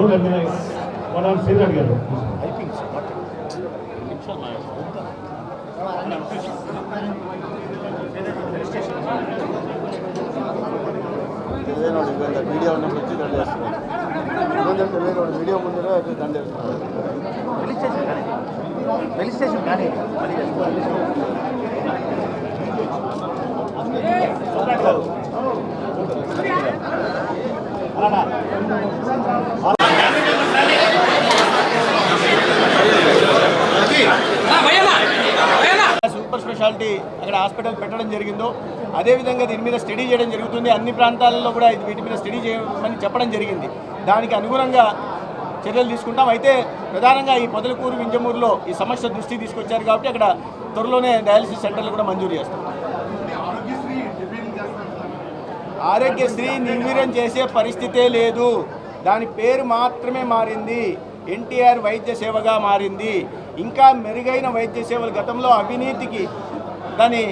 Don't advice మన శ్రీనాథ్ గారు తెలియనోడు ఇవాళ వీడియో ఉన్నప్పుడు వచ్చి దండ వేస్తున్నాడు ఇబ్బంది అంటే తెలియనోడు వీడియో ముందర వచ్చి దండ వేస్తున్నాడు పోలీస్ స్టేషన్ కానీ పోలీస్ స్టేషన్ కానీ సూపర్ స్పెషాలిటీ అక్కడ హాస్పిటల్ పెట్టడం జరిగిందో అదేవిధంగా దీని మీద స్టడీ చేయడం జరుగుతుంది. అన్ని ప్రాంతాలలో కూడా ఇది వీటి మీద స్టడీ చేయమని చెప్పడం జరిగింది. దానికి అనుగుణంగా చర్యలు తీసుకుంటాం. అయితే ప్రధానంగా ఈ పొదలకూరు వింజమూరులో ఈ సమస్య దృష్టి తీసుకొచ్చారు కాబట్టి అక్కడ త్వరలోనే డయాలసిస్ సెంటర్లు కూడా మంజూరు చేస్తాం. ఆరోగ్యశ్రీ నిర్వీర్యం చేసే పరిస్థితే లేదు. దాని పేరు మాత్రమే మారింది. ఎన్టీఆర్ వైద్య సేవగా మారింది. ఇంకా మెరుగైన వైద్య సేవలు గతంలో అవినీతికి దాని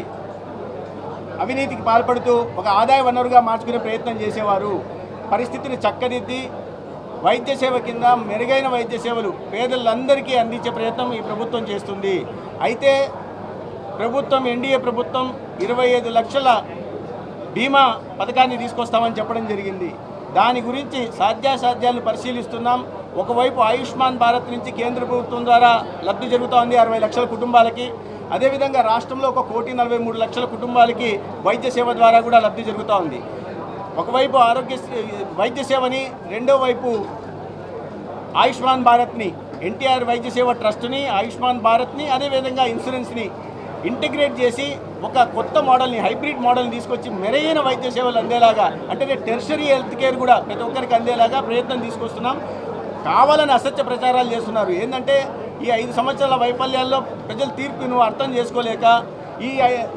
అవినీతికి పాల్పడుతూ ఒక ఆదాయ వనరుగా మార్చుకునే ప్రయత్నం చేసేవారు. పరిస్థితిని చక్కదిద్ది వైద్య సేవ కింద మెరుగైన వైద్య సేవలు పేదలందరికీ అందించే ప్రయత్నం ఈ ప్రభుత్వం చేస్తుంది. అయితే ప్రభుత్వం ఎన్డీఏ ప్రభుత్వం ఇరవై ఐదు లక్షల బీమా పథకాన్ని తీసుకొస్తామని చెప్పడం జరిగింది. దాని గురించి సాధ్యాసాధ్యాలను పరిశీలిస్తున్నాం. ఒకవైపు ఆయుష్మాన్ భారత్ నుంచి కేంద్ర ప్రభుత్వం ద్వారా లబ్ధి జరుగుతోంది అరవై లక్షల కుటుంబాలకి. అదేవిధంగా రాష్ట్రంలో ఒక కోటి నలభై మూడు లక్షల కుటుంబాలకి వైద్య సేవ ద్వారా కూడా లబ్ధి జరుగుతూ ఉంది. ఒకవైపు ఆరోగ్య వైద్య సేవని రెండో వైపు ఆయుష్మాన్ భారత్ని ఎన్టీఆర్ వైద్య సేవ ట్రస్ట్ని ఆయుష్మాన్ భారత్ని అదేవిధంగా ఇన్సూరెన్స్ని ఇంటిగ్రేట్ చేసి ఒక కొత్త మోడల్ని హైబ్రిడ్ మోడల్ని తీసుకొచ్చి మెరుగైన వైద్య సేవలు అందేలాగా అంటే టెర్షరీ హెల్త్ కేర్ కూడా ప్రతి ఒక్కరికి అందేలాగా ప్రయత్నం తీసుకొస్తున్నాం. కావాలని అసత్య ప్రచారాలు చేస్తున్నారు. ఏంటంటే ఈ ఐదు సంవత్సరాల వైఫల్యాల్లో ప్రజల తీర్పును అర్థం చేసుకోలేక ఈ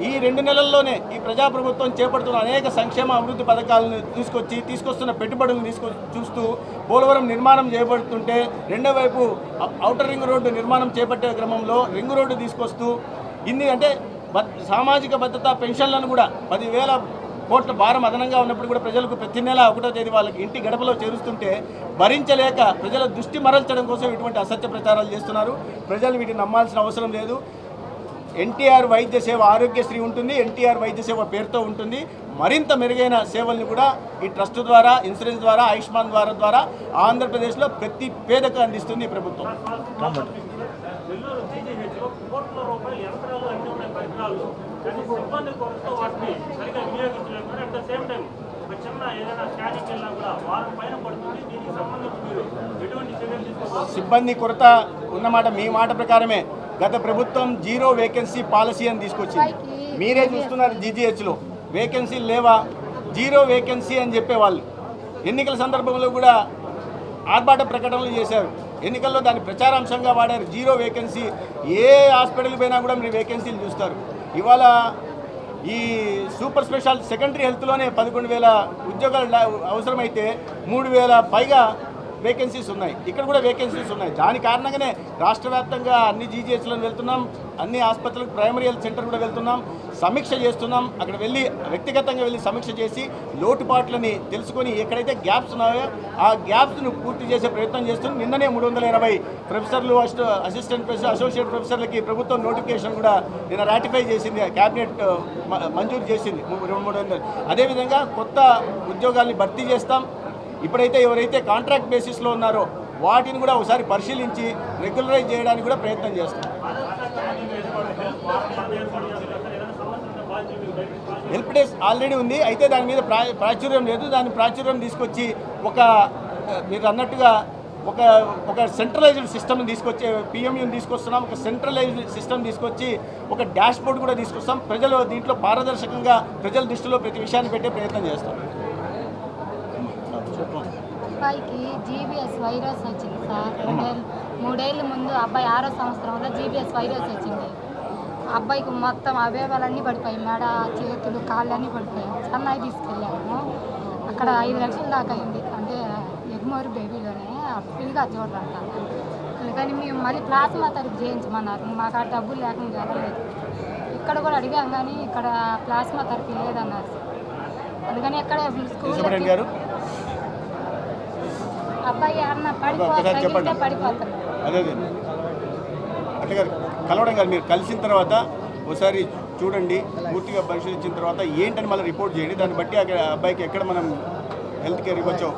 ఈ రెండు నెలల్లోనే ఈ ప్రజాప్రభుత్వం చేపడుతున్న అనేక సంక్షేమ అభివృద్ధి పథకాలను తీసుకొచ్చి తీసుకొస్తున్న పెట్టుబడులను తీసుకొ చూస్తూ పోలవరం నిర్మాణం చేపడుతుంటే రెండో వైపు అవుటర్ ఔటర్ రింగ్ రోడ్డు నిర్మాణం చేపట్టే క్రమంలో రింగ్ రోడ్డు తీసుకొస్తూ ఇన్ని అంటే సామాజిక భద్రత పెన్షన్లను కూడా పదివేల కోట్ల భారం అదనంగా ఉన్నప్పుడు కూడా ప్రజలకు ప్రతి నెల ఒకటో తేదీ వాళ్ళకి ఇంటి గడపలో చేరుస్తుంటే భరించలేక ప్రజల దృష్టి మరల్చడం కోసం ఇటువంటి అసత్య ప్రచారాలు చేస్తున్నారు. ప్రజలు వీటిని నమ్మాల్సిన అవసరం లేదు. ఎన్టీఆర్ వైద్య సేవ ఆరోగ్యశ్రీ ఉంటుంది. ఎన్టీఆర్ వైద్య సేవ పేరుతో ఉంటుంది. మరింత మెరుగైన సేవల్ని కూడా ఈ ట్రస్ట్ ద్వారా ఇన్సూరెన్స్ ద్వారా ఆయుష్మాన్ ద్వారా ద్వారా ఆంధ్రప్రదేశ్లో ప్రతి పేదకు అందిస్తుంది ఈ ప్రభుత్వం. కోట్ల రూపాయల యంత్రాలు అన్ని ఉన్నాయి. పరికరాలు కానీ సిబ్బంది కొరతతో వాటిని సరిగా వినియోగించలేకపోతే అట్ ద సేమ్ టైం ఒక చిన్న ఏదైనా స్కానింగ్ వెళ్ళినా కూడా వారం పైన పడుతుంది. దీనికి సంబంధించి మీరు ఎటువంటి చర్యలు తీసుకోవాలి సిబ్బంది కొరత ఉన్నమాట మీ మాట ప్రకారమే. గత ప్రభుత్వం జీరో వేకెన్సీ పాలసీ అని తీసుకొచ్చింది. మీరే చూస్తున్నారు జీజీహెచ్లో వేకెన్సీలు లేవా? జీరో వేకెన్సీ అని చెప్పేవాళ్ళు. ఎన్నికల సందర్భంలో కూడా ఆర్భాట ప్రకటనలు చేశారు. ఎన్నికల్లో దాన్ని ప్రచారాంశంగా వాడారు. జీరో వేకెన్సీ ఏ హాస్పిటల్ పోయినా కూడా మీరు వేకెన్సీలు చూస్తారు. ఇవాళ ఈ సూపర్ స్పెషాలిటీ సెకండరీ హెల్త్లోనే పదకొండు వేల ఉద్యోగాలు అవసరమైతే మూడు వేల పైగా వేకెన్సీస్ ఉన్నాయి. ఇక్కడ కూడా వేకెన్సీస్ ఉన్నాయి. దాని కారణంగానే రాష్ట్ర వ్యాప్తంగా అన్ని జీజీహెచ్లను వెళ్తున్నాం. అన్ని ఆసుపత్రులకు ప్రైమరీ హెల్త్ సెంటర్ కూడా వెళ్తున్నాం. సమీక్ష చేస్తున్నాం. అక్కడ వెళ్ళి వ్యక్తిగతంగా వెళ్ళి సమీక్ష చేసి లోటుపాట్లని తెలుసుకొని ఎక్కడైతే గ్యాప్స్ ఉన్నాయో ఆ గ్యాప్స్ను పూర్తి చేసే ప్రయత్నం చేస్తున్నాం. నిన్ననే మూడు వందల ఇరవై ప్రొఫెసర్లు అసిస్టెంట్ ప్రొఫెసర్ అసోసియేట్ ప్రొఫెసర్లకి ప్రభుత్వం నోటిఫికేషన్ కూడా నిన్న రాటిఫై చేసింది. క్యాబినెట్ మంజూరు చేసింది రెండు మూడు వందలు. అదేవిధంగా కొత్త ఉద్యోగాల్ని భర్తీ చేస్తాం. ఇప్పుడైతే ఎవరైతే కాంట్రాక్ట్ బేసిస్లో ఉన్నారో వాటిని కూడా ఒకసారి పరిశీలించి రెగ్యులరైజ్ చేయడానికి కూడా ప్రయత్నం చేస్తాం. హెల్ప్ డెస్క్ ఆల్రెడీ ఉంది. అయితే దాని మీద ప్రా ప్రాచుర్యం లేదు. దాని ప్రాచుర్యం తీసుకొచ్చి ఒక మీరు అన్నట్టుగా ఒక ఒక సెంట్రలైజ్డ్ సిస్టమ్ని తీసుకొచ్చి పిఎంయూని తీసుకొస్తున్నాం. ఒక సెంట్రలైజ్డ్ సిస్టమ్ తీసుకొచ్చి ఒక డాష్ బోర్డ్ కూడా తీసుకొస్తాం. ప్రజలు దీంట్లో పారదర్శకంగా ప్రజల దృష్టిలో ప్రతి విషయాన్ని పెట్టే ప్రయత్నం చేస్తాం. అబ్బాయికి జీబీఎస్ వైరస్ వచ్చింది సార్. రెండేళ్ళు మూడేళ్ళ ముందు అబ్బాయి ఆరో సంవత్సరంలో జీబీఎస్ వైరస్ వచ్చింది. అబ్బాయికి మొత్తం అవయవాలన్నీ పడిపోయాయి. మెడ చేతులు కాళ్ళు అన్నీ పడిపోయాయి. చెన్నై తీసుకెళ్ళాము అక్కడ ఐదు లక్షల దాకా అయింది. అంటే ఎగ్మోరు బేబీలోనే ఫ్రీగా చూడరంట. అందుకని మేము మళ్ళీ ప్లాస్మా తరపు చేయించమన్నారు. మాకు ఆ డబ్బులు లేకుండా జరగలేదు ఇక్కడ కూడా అడిగాం కానీ ఇక్కడ ప్లాస్మా థెరపీ లేదన్నారు. అందుకని ఎక్కడ స్కూల్ అబ్బాయి అన్న ఒకసారి చెప్పండి. కలవడం కాదు మీరు కలిసిన తర్వాత ఒకసారి చూడండి పూర్తిగా పరిశీలించిన తర్వాత ఏంటని మళ్ళీ రిపోర్ట్ చేయండి. దాన్ని బట్టి అక్కడ అబ్బాయికి ఎక్కడ మనం హెల్త్ కేర్ ఇవ్వచ్చో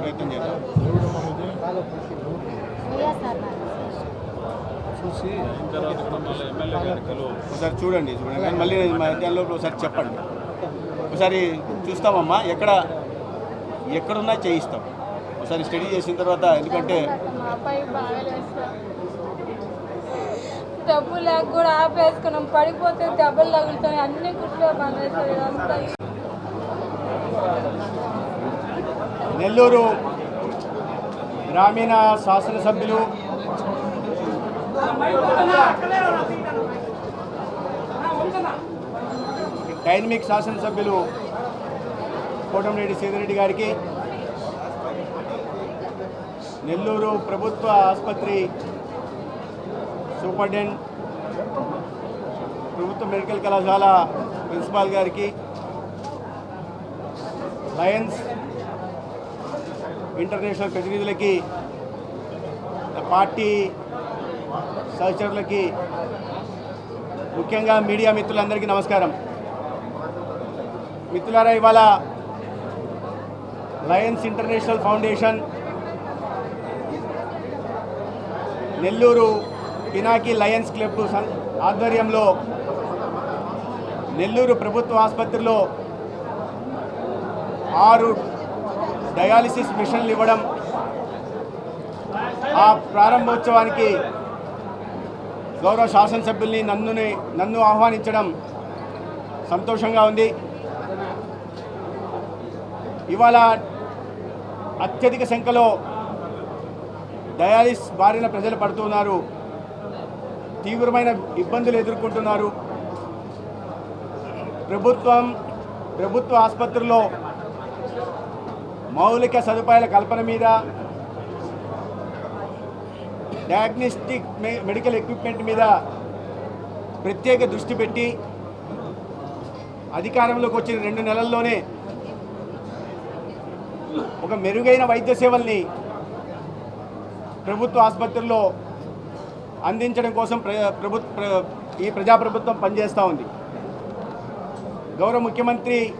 ప్రయత్నం చేద్దాం. ఒకసారి చూడండి చూడండి. మళ్ళీ నేను మధ్యాహ్నంలో ఒకసారి చెప్పండి. ఒకసారి చూస్తామమ్మా ఎక్కడ ఎక్కడున్నా చేయిస్తాం. ఒకసారి స్టడీ చేసిన తర్వాత ఎందుకంటే మా అబ్బాయి బాగాలేదు సార్ డబ్బు లేక కూడా ఆపేసుకున్నాం. పడిపోతే దెబ్బలు తగులుతాయి అన్ని గుట్లో పన్నాయి సార్ నెల్లూరు గ్రామీణ శాసనసభ్యులు డైనమిక్ శాసనసభ్యులు కోటమిరెడ్డి సీదిరెడ్డి గారికి నెల్లూరు ప్రభుత్వ ఆసుపత్రి సూపరింటెండెంట్ ప్రభుత్వ మెడికల్ కళాశాల ప్రిన్సిపాల్ గారికి లయన్స్ ఇంటర్నేషనల్ ప్రతినిధులకి పార్టీ సహచరులకి ముఖ్యంగా మీడియా మిత్రులందరికీ నమస్కారం. మిత్రులారా ఇవాళ Lions International Foundation Nellore Pinaki Lions Club ఆధ్వర్యంలో నెల్లూరు ప్రభుత్వ ఆసుపత్రిలో ఆరు డయాలిసిస్ మిషన్లు ఇవ్వడం ఆ ప్రారంభోత్సవానికి గౌరవ శాసనసభ్యుల్ని నన్నుని నన్ను ఆహ్వానించడం సంతోషంగా ఉంది. ఇవాళ అత్యధిక సంఖ్యలో డయాలిస్ బారిన ప్రజలు పడుతున్నారు. తీవ్రమైన ఇబ్బందులు ఎదుర్కొంటున్నారు. ప్రభుత్వం ప్రభుత్వ ఆసుపత్రుల్లో మౌలిక సదుపాయాల కల్పన మీద డయాగ్నోస్టిక్ మెడికల్ ఎక్విప్మెంట్ మీద ప్రత్యేక దృష్టి పెట్టి అధికారంలోకి వచ్చిన రెండు నెలల్లోనే ఒక మెరుగైన వైద్య సేవల్ని ప్రభుత్వ ఆసుపత్రుల్లో అందించడం కోసం ప్ర ప్రభు ప్ర- ఈ ప్రజాప్రభుత్వం పనిచేస్తూ ఉంది. గౌరవ ముఖ్యమంత్రి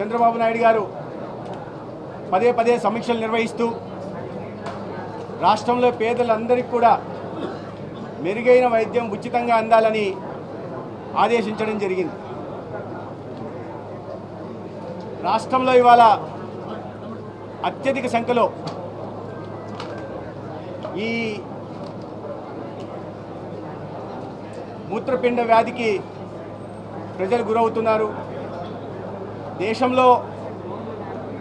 చంద్రబాబు నాయుడు గారు పదే పదే సమీక్షలు నిర్వహిస్తూ రాష్ట్రంలో పేదలందరికీ కూడా మెరుగైన వైద్యం ఉచితంగా అందాలని ఆదేశించడం జరిగింది. రాష్ట్రంలో ఇవాళ అత్యధిక సంఖ్యలో ఈ మూత్రపిండ వ్యాధికి ప్రజలు గురవుతున్నారు. దేశంలో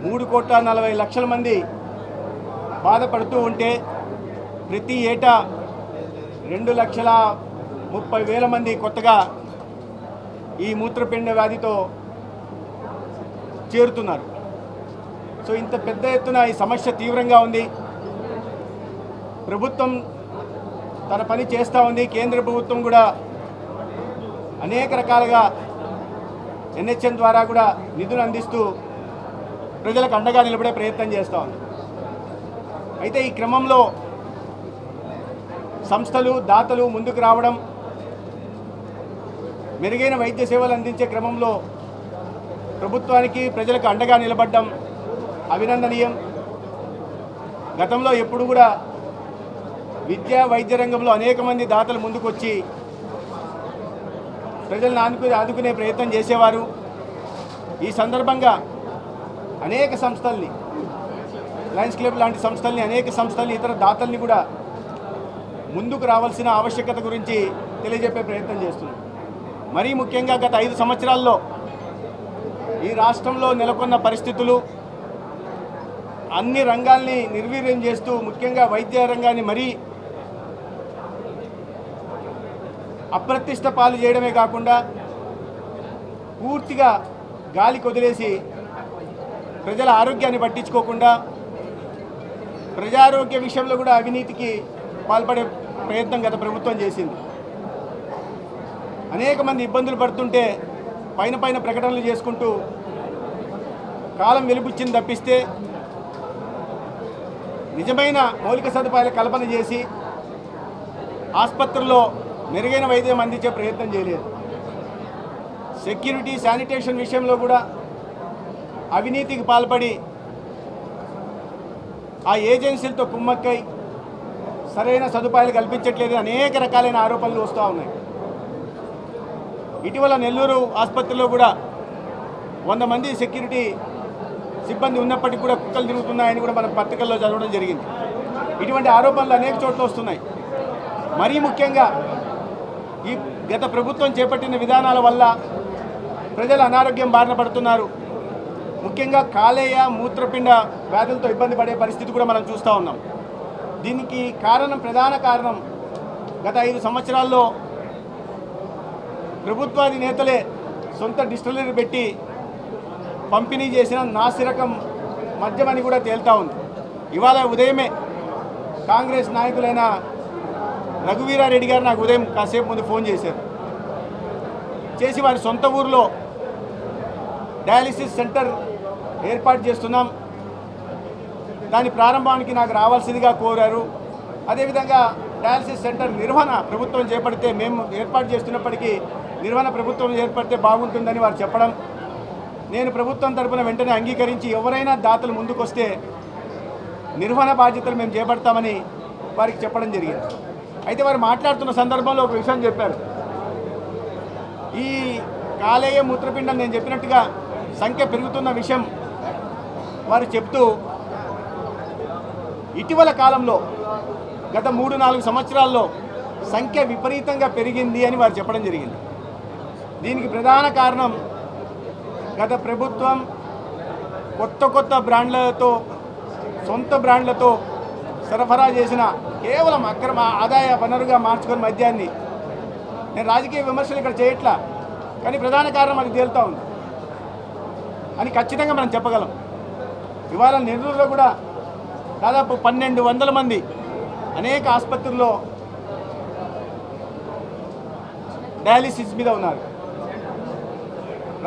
మూడు కోట్ల నలభై లక్షల మంది బాధపడుతూ ఉంటే ప్రతి ఏటా రెండు లక్షల ముప్పై వేల మంది కొత్తగా ఈ మూత్రపిండ వ్యాధితో చేరుతున్నారు. సో ఇంత పెద్ద ఎత్తున ఈ సమస్య తీవ్రంగా ఉంది. ప్రభుత్వం తన పని చేస్తూ ఉంది. కేంద్ర ప్రభుత్వం కూడా అనేక రకాలుగా ఎన్హెచ్ఎం ద్వారా కూడా నిధులు అందిస్తూ ప్రజలకు అండగా నిలబడే ప్రయత్నం చేస్తూ ఉంది. అయితే ఈ క్రమంలో సంస్థలు దాతలు ముందుకు రావడం మెరుగైన వైద్య సేవలు అందించే క్రమంలో ప్రభుత్వానికి ప్రజలకు అండగా నిలబడడం అభినందనీయం. గతంలో ఎప్పుడు కూడా విద్యా వైద్య రంగంలో అనేక మంది దాతలు ముందుకొచ్చి ప్రజలను ఆదుకు ఆదుకునే ప్రయత్నం చేసేవారు. ఈ సందర్భంగా అనేక సంస్థల్ని లయన్స్ క్లబ్ లాంటి సంస్థల్ని అనేక సంస్థల్ని ఇతర దాతల్ని కూడా ముందుకు రావాల్సిన ఆవశ్యకత గురించి తెలియజెప్పే ప్రయత్నం చేస్తున్నాం. మరీ ముఖ్యంగా గత ఐదు సంవత్సరాల్లో ఈ రాష్ట్రంలో నెలకొన్న పరిస్థితులు అన్ని రంగాల్ని నిర్వీర్యం చేస్తూ ముఖ్యంగా వైద్య రంగాన్ని మరీ అప్రతిష్ట పాలు చేయడమే కాకుండా పూర్తిగా గాలికి వదిలేసి ప్రజల ఆరోగ్యాన్ని పట్టించుకోకుండా ప్రజారోగ్య విషయంలో కూడా అవినీతికి పాల్పడే ప్రయత్నం గత ప్రభుత్వం చేసింది. అనేక మంది ఇబ్బందులు పడుతుంటే పైన పైన ప్రకటనలు చేసుకుంటూ కాలం వెలుపుచ్చింది తప్పిస్తే నిజమైన మౌలిక సదుపాయాల కల్పన చేసి ఆసుపత్రుల్లో మెరుగైన వైద్యం అందించే ప్రయత్నం చేయలేదు. సెక్యూరిటీ శానిటేషన్ విషయంలో కూడా అవినీతికి పాల్పడి ఆ ఏజెన్సీలతో కుమ్మక్కై సరైన సదుపాయాలు కల్పించట్లేదు అనేక రకాలైన ఆరోపణలు వస్తూ ఉన్నాయి. ఇటీవల నెల్లూరు ఆసుపత్రిలో కూడా వంద మంది సెక్యూరిటీ సిబ్బంది ఉన్నప్పటికీ కూడా కుక్కలు తిరుగుతున్నాయని కూడా మనం పత్రికల్లో చదవడం జరిగింది. ఇటువంటి ఆరోపణలు అనేక చోట్ల వస్తున్నాయి. మరీ ముఖ్యంగా ఈ గత ప్రభుత్వం చేపట్టిన విధానాల వల్ల ప్రజలు అనారోగ్యం బారిన పడుతున్నారు. ముఖ్యంగా కాలేయ మూత్రపిండ వ్యాధులతో ఇబ్బంది పడే పరిస్థితి కూడా మనం చూస్తూ ఉన్నాం. దీనికి కారణం ప్రధాన కారణం గత ఐదు సంవత్సరాల్లో ప్రభుత్వాది నేతలే సొంత డిస్టిలరీ పెట్టి పంపిణీ చేసిన నాసిరకం మద్యం అని కూడా తేల్తా ఉంది. ఇవాళ ఉదయమే కాంగ్రెస్ నాయకులైన రఘువీరారెడ్డి గారు నాకు ఉదయం కాసేపు ముందు ఫోన్ చేశారు. చేసి వారి సొంత ఊరిలో డయాలిసిస్ సెంటర్ ఏర్పాటు చేస్తున్నాం. దాని ప్రారంభానికి నాకు రావాల్సిందిగా కోరారు. అదేవిధంగా డయాలసిస్ సెంటర్ నిర్వహణ ప్రభుత్వం చేపడితే మేము ఏర్పాటు చేస్తున్నప్పటికీ నిర్వహణ ప్రభుత్వం ఏర్పడితే బాగుంటుందని వారు చెప్పడం. నేను ప్రభుత్వం తరపున వెంటనే అంగీకరించి ఎవరైనా దాతలు ముందుకొస్తే నిర్వహణ బాధ్యతలు మేము చేపడతామని వారికి చెప్పడం జరిగింది. అయితే వారు మాట్లాడుతున్న సందర్భంలో ఒక విషయం చెప్పారు. ఈ కాలేయ మూత్రపిండం నేను చెప్పినట్టుగా సంఖ్య పెరుగుతున్న విషయం వారు చెప్తూ ఇటీవల కాలంలో గత మూడు నాలుగు సంవత్సరాల్లో సంఖ్య విపరీతంగా పెరిగింది అని వారు చెప్పడం జరిగింది. దీనికి ప్రధాన కారణం గత ప్రభుత్వం కొత్త కొత్త బ్రాండ్లతో సొంత బ్రాండ్లతో సరఫరా చేసిన కేవలం అక్రమ ఆదాయ వనరుగా మార్చుకొని మద్యాన్ని. నేను రాజకీయ విమర్శలు ఇక్కడ చేయట్లా కానీ ప్రధాన కారణం అది తేలుతా ఉంది. అని ఖచ్చితంగా మనం చెప్పగలం. ఇవాళ నెల్లూరులో కూడా దాదాపు పన్నెండు వందల మంది అనేక ఆసుపత్రుల్లో డయాలిసిస్ మీద ఉన్నారు.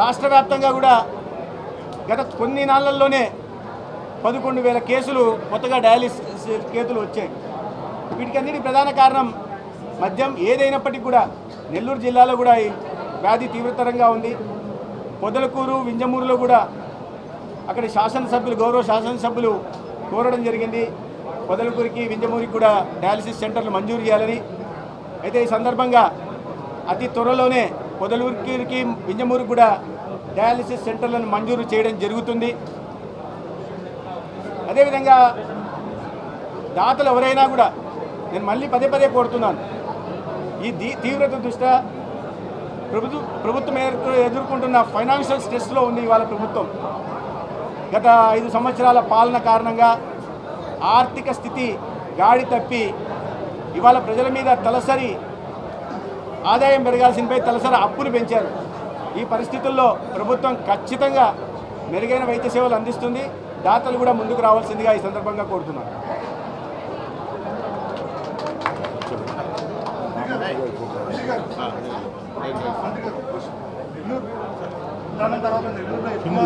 రాష్ట్ర వ్యాప్తంగా కూడా గత కొన్ని నాళ్ళల్లోనే పదకొండు వేల కేసులు కొత్తగా డయాలిసిస్ కేసులు వచ్చాయి. వీటికన్నిటి ప్రధాన కారణం మద్యం ఏదైనప్పటికీ కూడా నెల్లూరు జిల్లాలో కూడా ఈ వ్యాధి తీవ్రతరంగా ఉంది. పొదలకూరు వింజమూరులో కూడా అక్కడి శాసనసభ్యులు గౌరవ శాసనసభ్యులు కోరడం జరిగింది. పొదలకూరికి వింజమూరికి కూడా డయాలసిస్ సెంటర్లు మంజూరు చేయాలని. అయితే ఈ సందర్భంగా అతి త్వరలోనే పొదలూరికి వింజమూరికి కూడా డయాలసిస్ సెంటర్లను మంజూరు చేయడం జరుగుతుంది. అదేవిధంగా దాతలు ఎవరైనా కూడా నేను మళ్ళీ పదే పదే కోరుతున్నాను. ఈ దీ తీవ్రత దృష్ట్యా ప్రభుత్వ ప్రభుత్వం ఎదుర్కొంటున్న ఫైనాన్షియల్ స్ట్రెస్లో ఉంది ఇవాళ ప్రభుత్వం. గత ఐదు సంవత్సరాల పాలన కారణంగా ఆర్థిక స్థితి గాడి తప్పి ఇవాళ ప్రజల మీద తలసరి ఆదాయం పెరగాల్సినపై తలసరి అప్పులు పెంచారు. ఈ పరిస్థితుల్లో ప్రభుత్వం ఖచ్చితంగా మెరుగైన వైద్య సేవలు అందిస్తుంది. దాతలు కూడా ముందుకు రావాల్సిందిగా ఈ సందర్భంగా కోరుతున్నాను. దాని తర్వాత నెల్లూరులో ఎక్కువ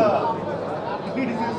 కిడ్నీ డిసీజ్